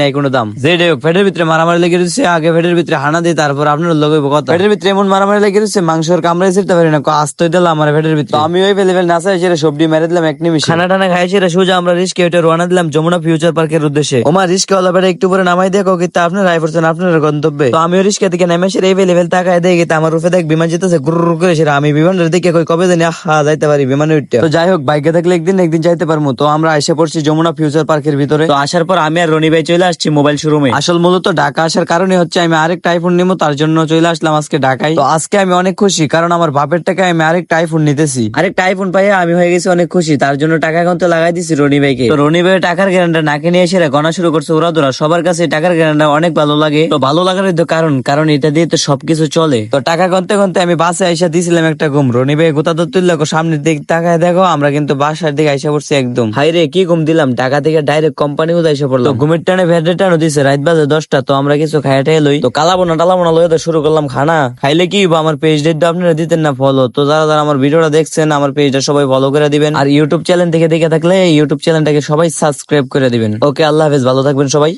নাই কোনো দাম। যে হোক ফেটের ভিতরে মারামারি লেগে রয়েছে আগে ফেটের ভিতরে হানা দিই তারপর আপনার লগে কথা। ফেটের ভিতরে এমন মারামারি লেগে রয়েছে মাংসর কামড়াই ছিটতে পারি না। আস্তই দিলাম আমার ফেটের ভিতরে। আমি ওই ফেলে ফেলে সেটা সবজি মেরে দিলাম এক খানা টানা খাই সেটা সোজা আমরা রিস্কে ওইটা রওনা দিলাম যমুনা ফিউচার পার্কের উদ্দেশ্যে। ওমা রিস্কে ওলা বেটা একটু পরে নামাই দেখো কিন্তু আপনার আই পড়ছেন আপনার গন্তব্যে? তো আমিও রিস্কে থেকে নেমে সেটা এই ফেলে ফেলে তাকায় দেখি কিন্তু আমার দেখ বিমান যেতেছে গুরু করে সেটা আমি বিমানের দিকে কই কবে জানি? আহা যাইতে পারি বিমানে উঠতে। তো যাই হোক বাইকে থাকলে একদিন একদিন যাইতে পারব তো আমরা এসে পড়ছি যমুনা ফিউচার পার্কের ভিতরে। তো আসার পর আমি আর রনি ভাই চলে আসছি মোবাইল শোরুমে। আসল মূলত ঢাকা আসার কারণে হচ্ছে আমি আরেকটা আইফোন নিবো তার জন্য চলে আসলাম আজকে ঢাকায়। তো আজকে আমি অনেক খুশি কারণ আমার বাপের টাকায় আমি আরেকটা আইফোন নিতেছি। আরেকটা আইফোন পাই আমি হয়ে গেছি অনেক খুশি তার জন্য টাকা এখন তো লাগাই দিছি রনি ভাইকে। তো রনি ভাই টাকার গ্যারান্টা নাকে নিয়ে এসে গণা শুরু করছে ওরা ধরা সবার কাছে টাকার গ্যারান্টা অনেক ভালো লাগে। তো ভালো লাগার তো কারণ কারণ এটা দিয়ে তো সবকিছু চলে। তো টাকা গনতে গনতে আমি বাসে আইসা দিছিলাম একটা ঘুম। রনি ভাই গোতা তো তুললে সামনের দিক তাকায় দেখো আমরা কিন্তু বাসার দিকে আইসা পড়ছি একদম। হাই রে কি ঘুম দিলাম টাকা থেকে ডাইরেক্ট কোম্পানি আইসা পড়লাম। ঘুমের টানে ভেটের টানো দিছে, রাত বাজে দশটা, তো আমরা কিছু খাই টাই লই। তো কালাবো না টালাবো না লইয়া তো শুরু করলাম, খানা। খাইলে কি আমার পেজ ডেট আপনারা দিতেন না ফলো তো যারা যারা আমার ভিডিওটা দেখছেন, আমার পেজটা সবাই ফলো করে দিবেন। আর ইউটিউব চ্যানেল থেকে দেখে থাকলে ইউটিউব চ্যানেলটাকে সবাই সাবস্ক্রাইব করে দিবেন। ওকে, আল্লাহ হাফেজ, ভালো থাকবেন সবাই।